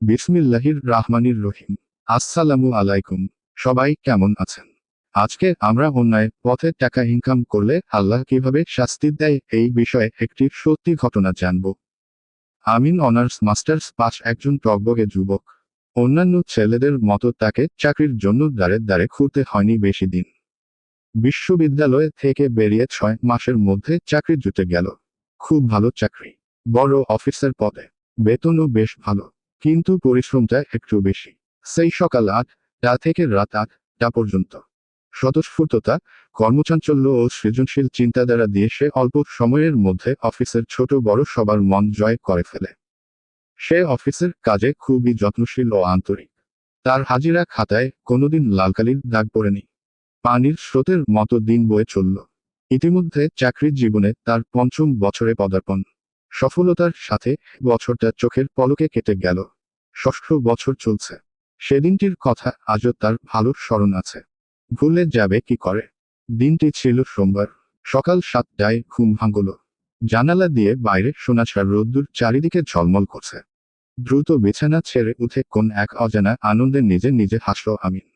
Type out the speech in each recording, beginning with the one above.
বিসমিল্লাহির রাহমানির রহিম। আসসালামু আলাইকুম। সবাই কেমন আছেন? আজকে আমরা অন্যায় পথে টাকা ইনকাম করলে আল্লাহ কীভাবে শাস্তি দেয় এই বিষয়ে একটি সত্যি ঘটনা জানব। আমিন অনার্স মাস্টার্স পাস একজন টকবগে যুবক। অন্যান্য ছেলেদের মতো তাকে চাকরির জন্য দাঁড়ে দাঁড়ে ঘুরতে হয়নি বেশি দিন। বিশ্ববিদ্যালয় থেকে বেরিয়ে ছয় মাসের মধ্যে চাকরি জুটে গেল। খুব ভালো চাকরি। বড় অফিসার পদে। বেতনও বেশ ভালো। কিন্তু পরিশ্রমটা একটু বেশি। সেই সকাল আটটা থেকে রাত আটটা পর্যন্ত। স্বতঃস্ফূর্ততা, কর্মচাঞ্চল্য ও সৃজনশীল চিন্তাধারা দিয়ে সে অল্প সময়ের মধ্যে অফিসের ছোট বড় সবার মন জয় করে ফেলে। সে অফিসের কাজে খুবই যত্নশীল ও আন্তরিক। তার হাজিরা খাতায় কোনোদিন লালকালির দাগ পড়েনি। পানির স্রোতের মতো দিন বয়ে চলল। ইতিমধ্যে চাকরির জীবনে তার পঞ্চম বছরে পদার্পণ। সফলতার সাথে বছরটা চোখের পলকে কেটে গেল। ষষ্ঠ বছর চলছে। সেদিনটির কথা আজও তার ভালো স্মরণ আছে। ভুলে যাবে কি করে? দিনটি ছিল সোমবার। সকাল সাতটায় ঘুম ভাঙল। জানালা দিয়ে বাইরে সোনাছাড় রোদ্দুর চারিদিকে ঝলমল করছে। দ্রুত বিছানা ছেড়ে উঠে কোন এক অজানা আনন্দে নিজে নিজে হাসল আমিন।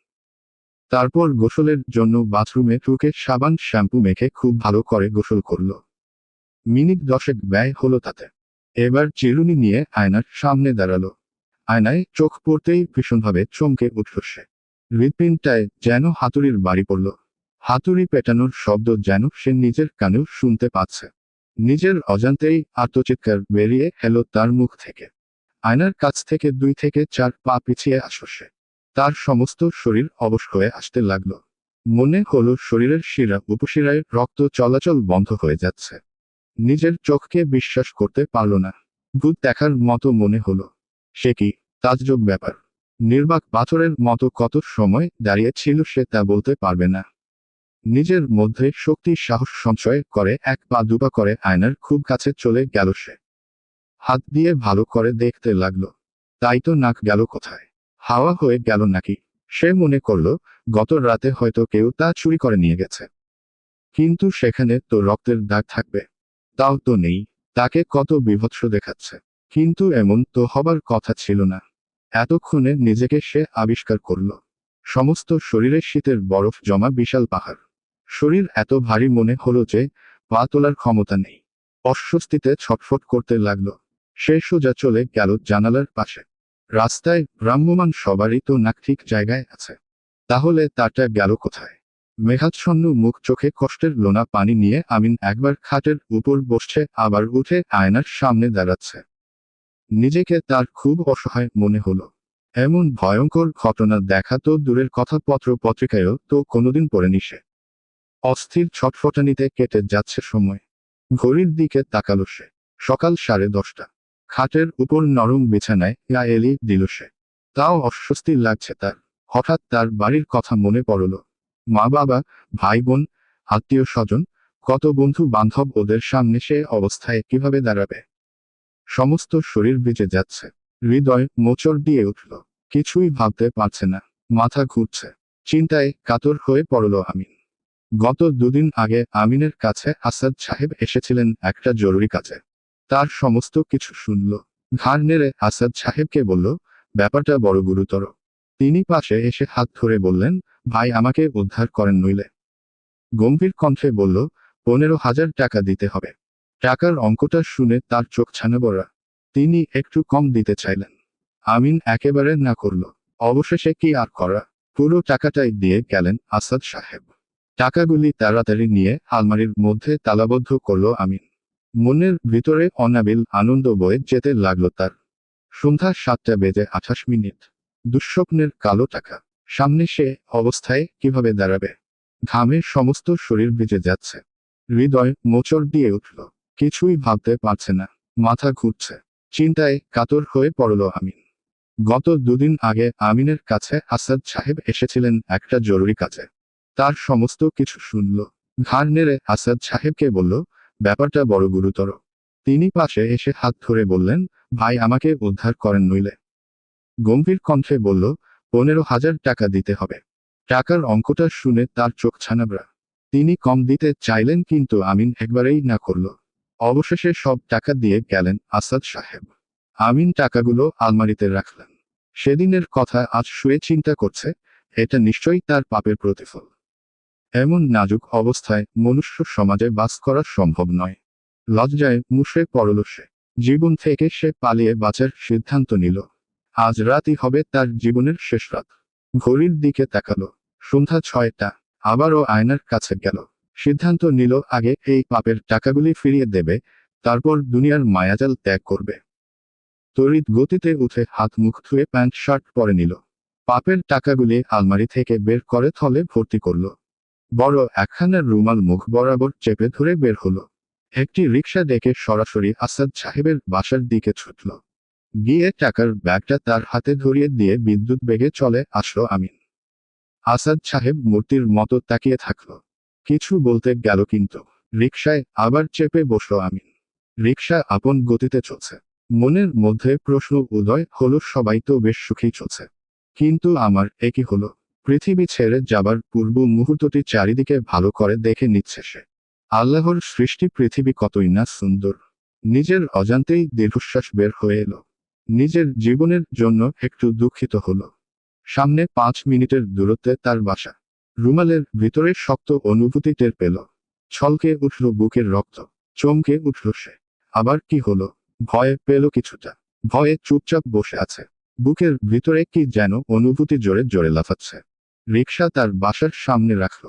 তারপর গোসলের জন্য বাথরুমে ঢুকে সাবান শ্যাম্পু মেখে খুব ভালো করে গোসল করল। মিনিট দশেক ব্যয় হলো তাতে। এবার চিরুনি নিয়ে আয়নার সামনে দাঁড়াল। আয়নায় চোখ পড়তেই ভীষণভাবে চমকে উঠল সে। হৃৎপিণ্ডটায় যেন হাতুড়ির বাড়ি পড়ল। হাতুড়ি পেটানোর শব্দ যেন সে নিজের কানেও শুনতে পাচ্ছে। নিজের অজান্তেই আত্মচিৎকার বেরিয়ে এলো তার মুখ থেকে। আয়নার কাছ থেকে দুই থেকে চার পা পিছিয়ে আসো সে। তার সমস্ত শরীর অবশ হয়ে আসতে লাগল। মনে হলো শরীরের শিরা উপশিরায় রক্ত চলাচল বন্ধ হয়ে যাচ্ছে। নিজের চোখকে বিশ্বাস করতে পারল না। ভূত দেখার মতো মনে হলো। সে কি? তাজ্জব ব্যাপার। নির্বাক পাথরের মতো কত সময় দাঁড়িয়ে ছিল সে তা বলতে পারবে না। নিজের মধ্যে শক্তি, সাহস সঞ্চয় করে, এক পা দুপা করে আয়নার খুব কাছে চলে গেল সে। হাত দিয়ে ভালো করে দেখতে লাগল। তাই তো নাক গেল কোথায়? হাওয়া হয়ে গেল নাকি? সে মনে করল, গত রাতে হয়তো কেউ তা চুরি করে নিয়ে গেছে। কিন্তু সেখানে তো রক্তের দাগ থাকবে। তাও তো নেই, তাকে কত বিভৎস দেখাচ্ছে। কিন্তু এমন তো হবার কথা ছিল না। এতক্ষণে নিজেকে সে আবিষ্কার করল। সমস্ত শরীরে শীতের বরফ জমা বিশাল পাহাড়। শরীর এত ভারী মনে হলো যে, পা তোলার ক্ষমতা নেই। অস্বস্তিতে ছটফট করতে লাগল। সে সোজা চলে গেল জানালার পাশে। রাস্তায় ভ্রাম্যমান সবারই তো নাক ঠিক জায়গায় আছে। তাহলে তারটা গেল কোথায়? মেঘাচ্ছন্ন মুখ চোখে কষ্টের লোনা পানি নিয়ে আমিন একবার খাটের উপর বসছে, আবার উঠে আয়নার সামনে দাঁড়াচ্ছে। নিজেকে তার খুব অসহায় মনে হলো। এমন ভয়ঙ্কর ঘটনা দেখা তো দূরের কথা পত্র পত্রিকায়ও তো কোনোদিন পড়েনি সে। অস্থির ছটফটানিতে কেটে যাচ্ছে সময়। ঘড়ির দিকে তাকালো সে। সকাল সাড়ে দশটা। খাটের উপর নরম বিছানায় ইয়া এলি দিল সে। তাও অস্বস্তি লাগছে তার। হঠাৎ তার বাড়ির কথা মনে পড়ল। মা বাবা, ভাই বোন, আত্মীয় স্বজন, কত বন্ধু বান্ধব ওদের সামনে সে অবস্থায় কীভাবে দাঁড়াবে? সমস্ত শরীর ভিজে যাচ্ছে। হৃদয় মোচড় দিয়ে উঠল। কিছুই ভাবতে পারছে না। মাথা ঘুরছে। চিন্তায় কাতর হয়ে পড়ল আমিন। গত দুদিন আগে আমিনের কাছে আসাদ সাহেব এসেছিলেন একটা জরুরি কাজে। তার সমস্ত কিছু শুনল। ঘাড় নেড়ে আসাদ সাহেবকে বলল, ব্যাপারটা বড় গুরুতর। তিনি পাশে এসে হাত ধরে বললেন ভাই আমাকে উদ্ধার করেন নইলে। গম্ভীর কণ্ঠে বলল, পনেরো হাজার টাকা দিতে হবে। টাকার অঙ্কটা শুনে তার চোখ ছানাবড়া। তিনি একটু কম দিতে চাইলেন। আমিন একেবারে না করল। অবশেষে কি আর করা? পুরো টাকাটাই দিয়ে গেলেন আসাদ সাহেব। টাকাগুলি তাড়াতাড়ি নিয়ে আলমারির মধ্যে তালাবদ্ধ করল আমিন। মনের ভিতরে অনাবিল আনন্দ বয়ে যেতে লাগল তার। সন্ধ্যা সাতটা বেজে আঠাশ মিনিট। দুঃস্বপ্নের কালো টাকা। সামনে সে অবস্থায় কীভাবে দাঁড়াবে? ঘামে সমস্ত শরীর ভিজে যাচ্ছে। হৃদয় মোচড় দিয়ে উঠল। কিছুই ভাবতে পারছে না। মাথা ঘুরছে। চিন্তায় কাতর হয়ে পড়ল আমিন। গত দুদিন আগে আমিনের কাছে আসাদ সাহেব এসেছিলেন একটা জরুরি কাজে। তার সমস্ত কিছু শুনল। ঘাড় নেড়ে আসাদ সাহেবকে বলল, ব্যাপারটা বড় গুরুতর। তিনি পাশে এসে হাত ধরে বললেন, ভাই, আমাকে উদ্ধার করেন নইলে। গম্ভীর কণ্ঠে বলল পনেরো হাজার টাকা দিতে হবে। টাকার অঙ্কটা শুনে তার চোখ ছানাবড়া। তিনি কম দিতে চাইলেন কিন্তু আমিন একবারেই না করল। অবশেষে সব টাকা দিয়ে গেলেন আসাদ সাহেব। আমিন টাকাগুলো আলমারিতে রাখলেন। সেদিনের কথা আজ শুয়ে চিন্তা করছে, এটা নিশ্চয়ই তার পাপের প্রতিফল। এমন নাজুক অবস্থায় মনুষ্য সমাজে বাস করা সম্ভব নয়। লজ্জায় মুশে পড়ল সে। জীবন থেকে সে পালিয়ে বাঁচার সিদ্ধান্ত নিল। আজ রাতই হবে তার জীবনের শেষ রাত। ঘড়ির দিকে তাকালো। সন্ধ্যা ছয়টা। আবারও আয়নার কাছে গেল। সিদ্ধান্ত নিল আগে এই পাপের টাকাগুলি ফিরিয়ে দেবে, তারপর দুনিয়ার মায়াজাল ত্যাগ করবে। তড়িৎ গতিতে উঠে হাত মুখ ধুয়ে প্যান্ট, শার্ট পরে নিল। পাপের টাকাগুলি আলমারি থেকে বের করে থলে ভর্তি করল। বড় একখানের রুমাল মুখ বরাবর চেপে ধরে বের হলো। একটি রিক্সা ডেকে সরাসরি আসাদ সাহেবের বাসার দিকে ছুটল। গিয়ে টাকার ব্যাগটা তার হাতে ধরিয়ে দিয়ে বিদ্যুৎ বেগে চলে আসলো আমিন। আসাদ সাহেব মূর্তির মতো তাকিয়ে থাকল। কিছু বলতে গেল কিন্তু। রিক্সায় আবার চেপে বসল আমিন। রিক্সা আপন গতিতে চলছে। মনের মধ্যে প্রশ্ন উদয় হলো, সবাই তো বেশ সুখী চলছে। কিন্তু আমার একই হলো? পৃথিবী ছেড়ে যাবার পূর্ব মুহূর্তটি চারিদিকে ভালো করে দেখে নিচ্ছে সে। আল্লাহর সৃষ্টি পৃথিবী কতই না সুন্দর। নিজের অজান্তেই দীর্ঘশ্বাস বের হয়ে এলো। নিজের জীবনের জন্য একটু দুঃখিত হল। সামনে পাঁচ মিনিটের দূরত্বে তার বাসা। রুমালের ভিতরে শক্ত অনুভূতি টের পেল। ছলকে উঠল বুকের রক্ত। চমকে উঠল সে। আবার কি হলো? ভয়ে পেল কিছুটা। ভয়ে চুপচাপ বসে আছে। বুকের ভিতরে কি যেন অনুভূতি জোরে জোরে লাফাচ্ছে। রিক্সা তার বাসার সামনে রাখল।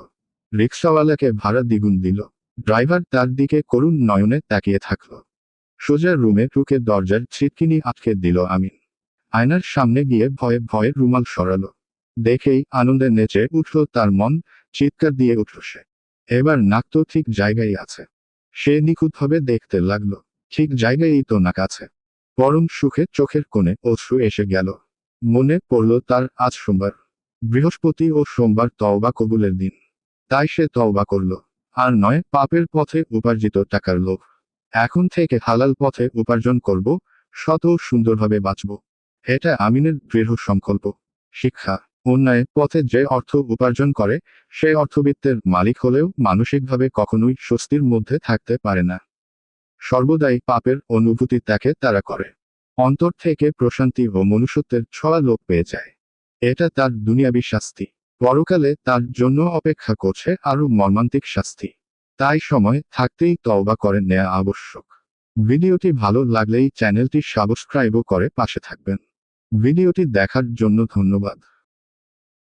রিক্সাওয়ালাকে ভাড়া দ্বিগুণ দিল। ড্রাইভার তার দিকে করুণ নয়নে তাকিয়ে থাকল। সোজা রুমে ঢুকে দরজার ছিটকিনি আটকে দিল আমিন। আয়নার সামনে গিয়ে ভয়ে ভয়ে রুমাল সরালো। দেখেই আনন্দে নেচে উঠল তার মন, চিৎকার দিয়ে উঠল সে। এবার নাক তো ঠিক জায়গায় আছে। সে নিখুঁতভাবে দেখতে লাগল। ঠিক জায়গায়ই তো নাক আছে। পরম সুখে চোখের কোণে অশ্রু এসে গেল। মনে পড়ল তার আজ সোমবার। বৃহস্পতি ও সোমবার তওবা কবুলের দিন। তাই সে তওবা করল। আর নয়, পাপের পথে উপার্জিত টাকার লোভ। এখন থেকে হালাল পথে উপার্জন করব শত সুন্দরভাবে বাঁচব। এটা আমিনের দৃঢ় সংকল্প। শিক্ষা, অন্যায় পথে যে অর্থ উপার্জন করে, সে অর্থবিত্তের মালিক হলেও মানসিকভাবে কখনোই স্বস্তির মধ্যে থাকতে পারে না। সর্বদাই পাপের অনুভূতি তাকে তারা করে। অন্তর থেকে প্রশান্তি ও মনুষ্যত্বের ছোঁয়া লোপ পেয়ে যায়। এটা তার দুনিয়াবি শাস্তি। পরকালে তার জন্য অপেক্ষা করছে আরও মর্মান্তিক শাস্তি। তাই সময় থাকতেই তওবা করে নেয়া আবশ্যক। ভিডিওটি ভালো লাগলেই চ্যানেলটি সাবস্ক্রাইবও করে পাশে থাকবেন। ভিডিওটি দেখার জন্য ধন্যবাদ।